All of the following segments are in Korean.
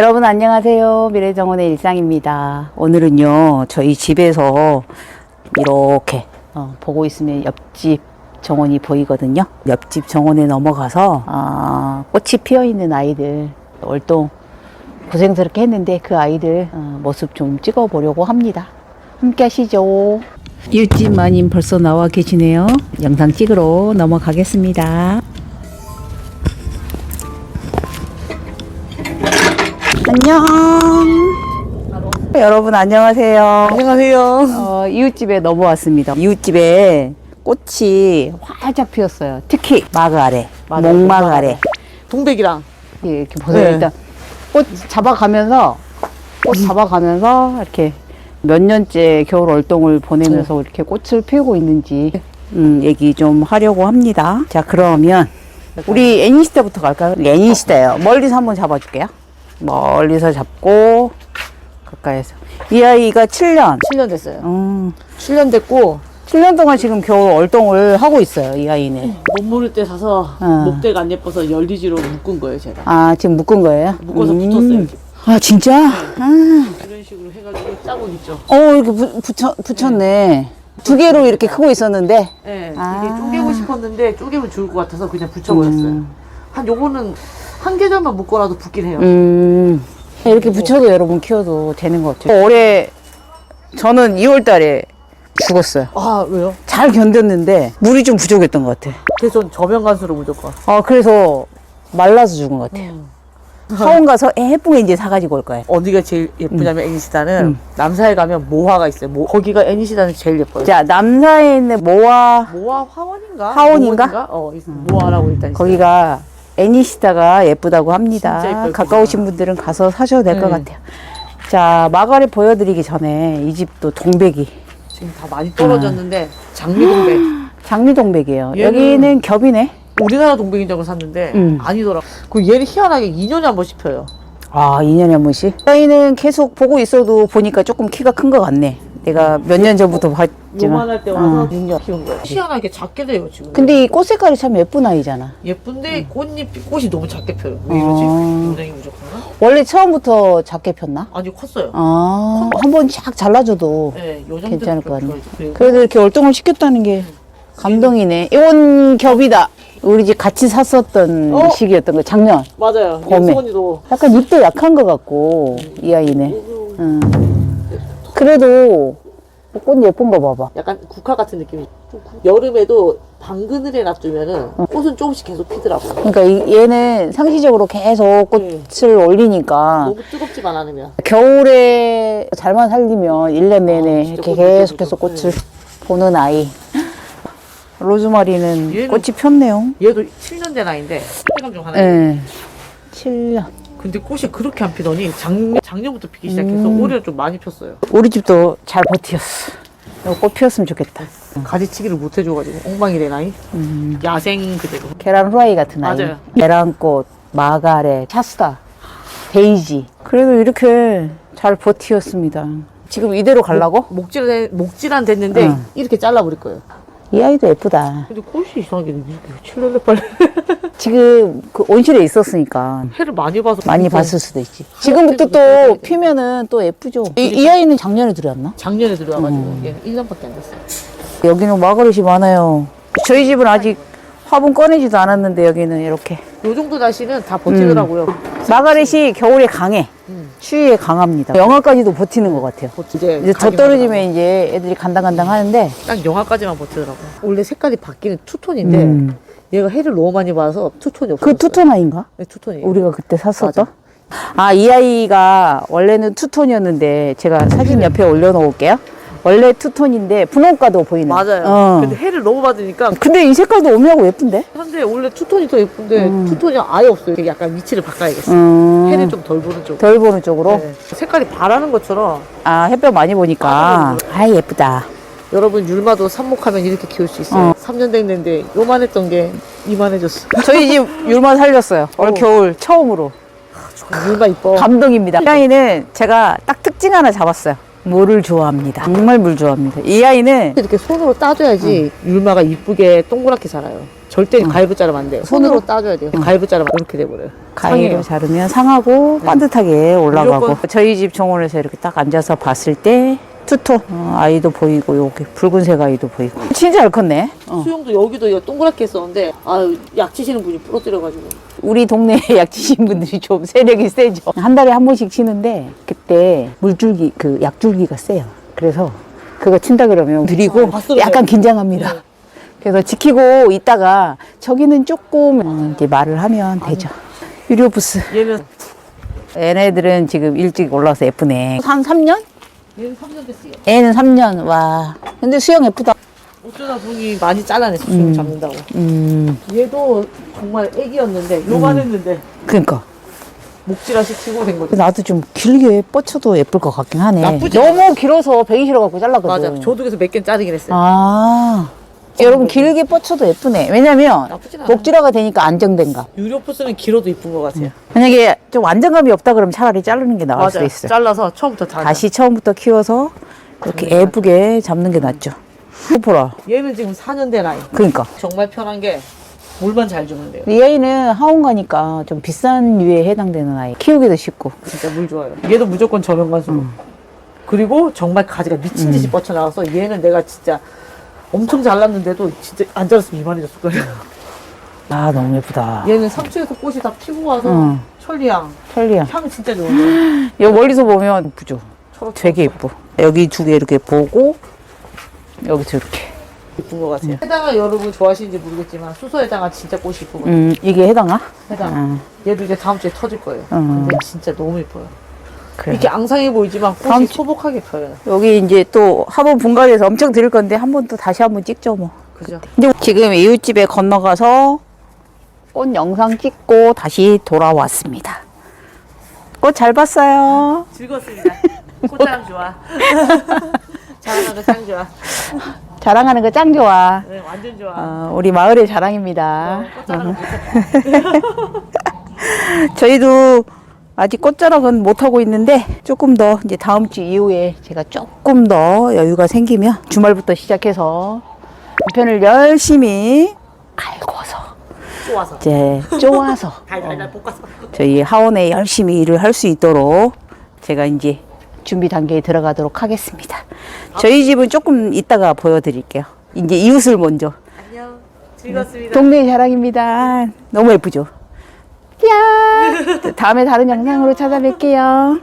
여러분 안녕하세요. 미래정원의 일상입니다. 오늘은요, 저희 집에서 이렇게 어, 보고 있으면 옆집 정원이 보이거든요. 옆집 정원에 넘어가서 아, 꽃이 피어 있는 아이들 월동 고생스럽게 했는데 그 아이들 어, 모습 좀 찍어 보려고 합니다. 함께 하시죠. 이웃집 마님 벌써 나와 계시네요. 영상 찍으러 넘어가겠습니다. 안녕. 여러분 안녕하세요. 안녕하세요. 어, 이웃집에 넘어왔습니다. 이웃집에 꽃이 활짝 피었어요. 특히 마가래, 맞아요, 목마가래. 동백이랑 이렇게 보세요. 네. 일단 꽃 잡아가면서 꽃 잡아가면서 이렇게 몇 년째 겨울 월동을 보내면서 이렇게 꽃을 피우고 있는지 음, 얘기 좀 하려고 합니다. 자 그러면 우리 애니시다부터 갈까요? 애니시다예요. 멀리서 한번 잡아줄게요. 멀리서 잡고 가까이서 이 아이가 7년. 7년 됐어요. 음, 7년 됐고 7년 동안 지금 겨울 월동을 하고 있어요. 이 아이는. 못 모를 때 사서 어. 목대가 안 예뻐서 열리지로 묶은 거예요 제가. 아 지금 묶은 거예요? 묶어서 음. 붙었어요. 지금. 아 진짜? 아. 이런 식으로 해가지고 짜고 있죠. 어 이렇게 부, 붙여, 붙였네. 두 개로 이렇게 크고 있었는데. 네, 아. 이게 쪼개고 싶었는데 쪼개면 죽을 것 같아서 그냥 붙여버렸어요. 음. 한 요거는 한 계절만 묶어놔도 붙긴 해요. 음. 이렇게 붙여도 여러분 키워도 되는 것 같아요. 올해 저는 2월 달에 죽었어요. 아 왜요? 잘 견뎠는데 물이 좀 부족했던 것 같아. 그래서 전 저면 간수로 무조건. 아 그래서 말라서 죽은 것 같아요. 음. 하원 가서 예쁘게 이제 사가지고 올 거예요. 어디가 제일 예쁘냐면 애니시다는 음. 남사에 가면 모화가 있어요. 모, 거기가 애니시다는 제일 예뻐요. 자 남사에 있는 모아 모화 화원인가? 화원인가? 모원인가? 어, 있- 모화라고 일단 있어요. 거기가 애니시다가 예쁘다고 합니다. 가까우신 분들은 가서 사셔도 될 것 네. 같아요. 자 마가렛 보여드리기 전에 이 집도 동백이 지금 다 많이 떨어졌는데 장미 동백 장미 동백이에요. 얘는- 여기는 겹이네. 우리나라 동백인 줄 알고 샀는데 음. 아니더라. 그 얘는 희한하게 2년에 한 번씩 펴요. 아 2년에 한 번씩. 저희는 계속 보고 있어도 보니까 조금 키가 큰 것 같네. 내가 몇 년 전부터 봤지만. 요만할 때 와서 어. 6년 키운 거예요. 희한하게 작게 돼요 지금. 근데 이 꽃 색깔이 참 예쁜 아이잖아. 예쁜데 꽃잎 꽃이 너무 작게 펴요. 왜 이러지? 어. 원래 처음부터 작게 폈나? 아니 컸어요. 아, 한번 쫙 잘라줘도 네, 요 정도 괜찮을 것 같네. 그리고 그래도 이렇게 월동을 시켰다는 게 감동이네. 이건 겹이다. 우리 집 같이 샀었던 어? 시기였던 거, 작년. 맞아요. 예수언니도 약간 잎도 약한 것 같고, 이 아이네. 응. 그래도 꽃 예쁜 거 봐봐. 약간 국화 같은 느낌이. 좀 국- 여름에도 방 그늘에 놔두면은 꽃은 조금씩 계속 피더라고요. 그러니까 이- 얘는 상시적으로 계속 꽃을 올리니까 너무 뜨겁지만 않으면. 겨울에 잘만 살리면 일 년 내내 아, 진짜 이렇게 계속해서 예쁘죠. 꽃을 보는 아이. 로즈마리는 얘는- 꽃이 폈네요. 얘도 7년 된 아이인데 소개감 중 하나. 네. 7년. 근데 꽃이 그렇게 안 피더니 작년, 작년부터 피기 시작해서 음. 올해는 좀 많이 폈어요. 우리 집도 잘 버티었어. 이거 꽃 피었으면 좋겠다. 가지치기를 못 해줘가지고 엉망이 된 아이. 야생 그대로. 계란 후라이 같은 아이. 맞아요. 계란꽃, 마가렛, 샤스타, 데이지. 그래도 이렇게 잘 버티었습니다. 지금 이대로 가려고? 목질 목질한 됐는데 응. 이렇게 잘라버릴 거예요. 이 아이도 예쁘다. 근데 꽃이 이상하게 이렇게 칠레레 빨래 지금 그 온실에 있었으니까 해를 많이 봐서 많이 봤을 수도 있지. 지금부터 또 피면은 또 예쁘죠. 이, 이 아이는 작년에 들어왔나? 작년에 들어와가지고 음. 얘는 1년밖에 안 됐어요. 여기는 마가렛이 많아요. 저희 집은 아직 화분 꺼내지도 않았는데 여기는 이렇게. 요 정도 날씨는 다 버티더라고요. 마가렛이 겨울에 강해. 음. 추위에 강합니다. 영하까지도 버티는 것 같아요. 버- 이제 이제 더 가기만 떨어지면 이제 애들이 간당간당 하는데. 하다가 딱 영하까지만 버티더라고. 원래 색깔이 바뀌는 투톤인데 음. 얘가 해를 너무 많이 봐서 투톤이 없어요. 그 투톤 아인가? 네, 투톤이. 우리가 그때 샀었던? 아, 이 아이가 원래는 투톤이었는데 제가 사진 옆에 올려놓을게요. 원래 투톤인데 분홍가도 보이는. 맞아요. 어. 근데 해를 너무 받으니까 근데 이 색깔도 오묘하고 예쁜데? 근데 원래 투톤이 더 예쁜데 음. 투톤이 아예 없어요. 이게 약간 위치를 바꿔야겠어. 음, 해를 좀 덜 보는 쪽. 덜 보는 쪽으로. 네. 색깔이 바라는 것처럼 아, 햇볕 많이 보니까. 아, 예쁘다. 여러분 율마도 삽목하면 이렇게 키울 수 있어요. 어. 3년 됐는데 요만했던 게 이만해졌어. 저희 집 율마 살렸어요. 올 어. 겨울 처음으로. 율마 이뻐. 감동입니다. 이 아이는 제가 딱 특징 하나 잡았어요. 물을 좋아합니다. 정말 물 좋아합니다. 이 아이는 이렇게 손으로 따줘야지 율마가 이쁘게 동그랗게 자라요. 절대 가위로 자르면 안 돼요. 손으로 따줘야 돼요. 가위로 자르면 이렇게 돼버려요. 가위로 상해요. 자르면 상하고 반듯하게 올라가고 무조건. 저희 집 정원에서 이렇게 딱 앉아서 봤을 때 투토 어, 아이도 보이고 여기 붉은색 아이도 보이고 진짜 잘 컸네. 어. 수영도 여기도 이거 동그랗게 했었는데 아유 약 치시는 분이 부러뜨려가지고 우리 동네에 약 치신 분들이 좀 세력이 세죠. 한 달에 한 번씩 치는데 그때 물줄기 그 약줄기가 세요. 그래서 그거 친다 그러면 드리고 아. 약간 긴장합니다. 네. 그래서 지키고 있다가 저기는 조금 음, 이제 말을 하면 되죠. 유료 부스. 얘는 얘네들은 지금 일찍 올라와서 예쁘네. 한 3년? 얘는 3년 됐어요. 애는 3년. 와. 근데 수영 예쁘다. 어쩌다 보니 많이 잘라냈어 수영 잡는다고. 음. 얘도 정말 애기였는데 요만했는데 그러니까. 목질화 시키고 된 거죠. 나도 좀 길게 뻗쳐도 예쁠 것 같긴 하네. 나쁘지 너무 길어서 배기 싫어갖고 잘랐거든. 맞아. 저도 그래서 몇 개는 자르긴 했어요. 아. 여러분 길게 뻗쳐도 예쁘네. 왜냐면 나쁘진 않아. 목질화가 되니까 안정된가. 유료푸스는 길어도 이쁜 것 같아요. 만약에 좀 안정감이 없다 그러면 차라리 자르는 게 나을 수도 맞아요. 있어. 잘라서 처음부터 다. 다시 처음부터 키워서 이렇게 예쁘게 잡는 게 낫죠. 보라. 얘는 지금 4년 된 아이. 그러니까. 정말 편한 게 물만 잘 주면 돼요. 이 아이는 하원 가니까 좀 비싼 류에 해당되는 아이. 키우기도 쉽고. 진짜 물 좋아요. 얘도 무조건 저명관수로. 그리고 정말 가지가 미친 듯이 뻗쳐나와서 얘는 내가 진짜 엄청 잘랐는데도 진짜 안 자랐으면 이만해졌을 거예요. 아 너무 예쁘다. 얘는 상추에서 꽃이 다 피고 와서 응. 천리향. 편리야. 향 진짜 좋은데. 여기 멀리서 보면 예쁘죠. 되게 예뻐. 여기 두 개 이렇게 보고 여기서 이렇게. 예쁜 것 같아요. 해당아 여러분 좋아하시는지 모르겠지만 수서해당아 진짜 꽃이 이쁘거든요. 음 이게 해당아? 해당. 음. 얘도 이제 다음 주에 터질 거예요. 음. 근데 진짜 너무 예뻐요. 그래. 이렇게 앙상해 보이지만 꽃이 다음 주- 소복하게 펴요. 여기 이제 또 한번 분갈이해서 엄청 드릴 건데 한 번 또 다시 한번 찍죠 뭐. 그죠? 이제 지금 이웃집에 건너가서 꽃 영상 찍고 다시 돌아왔습니다. 꽃 잘 봤어요. 즐겁습니다. 꽃자랑 좋아. 자랑하는 짱 좋아. 자랑하는 거 짱 좋아. 네, 완전 좋아. 어, 우리 마을의 자랑입니다. 꽃자랑 저희도 아직 꽃자락은 못 하고 있는데 조금 더 이제 다음 주 이후에 제가 조금 더 여유가 생기면 주말부터 시작해서 편을 열심히 갈고서 좋아서. 이제 쪼아서 달달달 볶아서. 저희 하원에 열심히 일을 할 수 있도록 제가 이제 준비 단계에 들어가도록 하겠습니다. 저희 집은 조금 이따가 보여드릴게요. 이제 이웃을 먼저. 안녕. 즐겁습니다. 동네 자랑입니다. 너무 예쁘죠? 야 다음에 다른 영상으로 찾아뵐게요.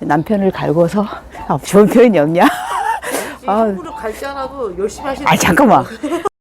남편을 갈고서 아, 좋은 표현이 없냐? 아, 함부로 갈지 않아도 열심히 하시는 아 잠깐만.